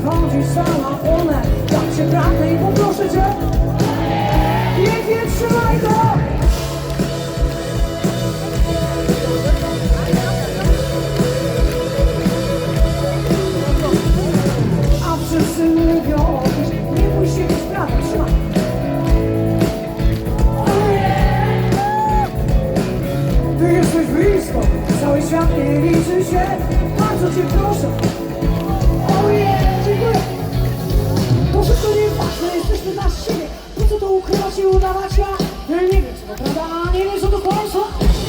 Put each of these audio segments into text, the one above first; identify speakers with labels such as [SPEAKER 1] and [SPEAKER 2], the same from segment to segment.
[SPEAKER 1] i odchodzisz sama one Tak cię pragnę i poproszę cię. Pięknie trzymaj to A wszyscy mówią, nie bój się być prawda, trzymaj. Ty jesteś blisko, cały świat nie liczy się. Bardzo cię proszę to ukrywać i udawać ja? Ja nie wiem co to prawda, a nie wiem co to kłamstwo Oj,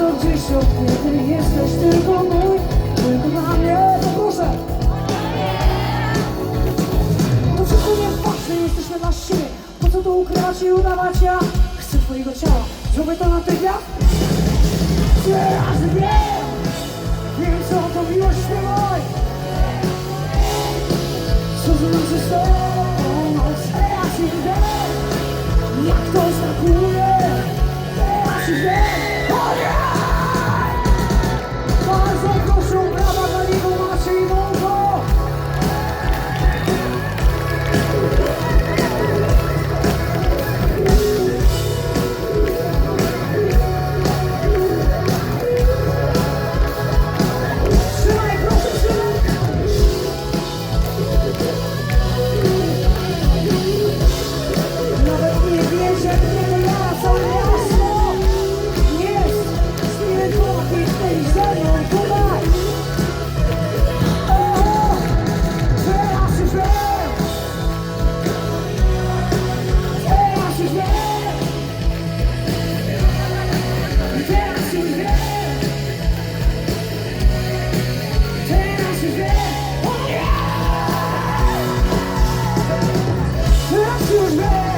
[SPEAKER 1] Od ty jesteś tylko mój Tylko dla mnie poproszę To wszystko nieważne, jesteśmy dla siebie. Po co to ukrywać i udawać? Ja Chcę twojego ciała, zrobię to natychmiast. Teraz wiem. Wiem co to miłość śpiewaj. Co znaczy z tobą teraz Jak to smakuje Thank you. Christmas.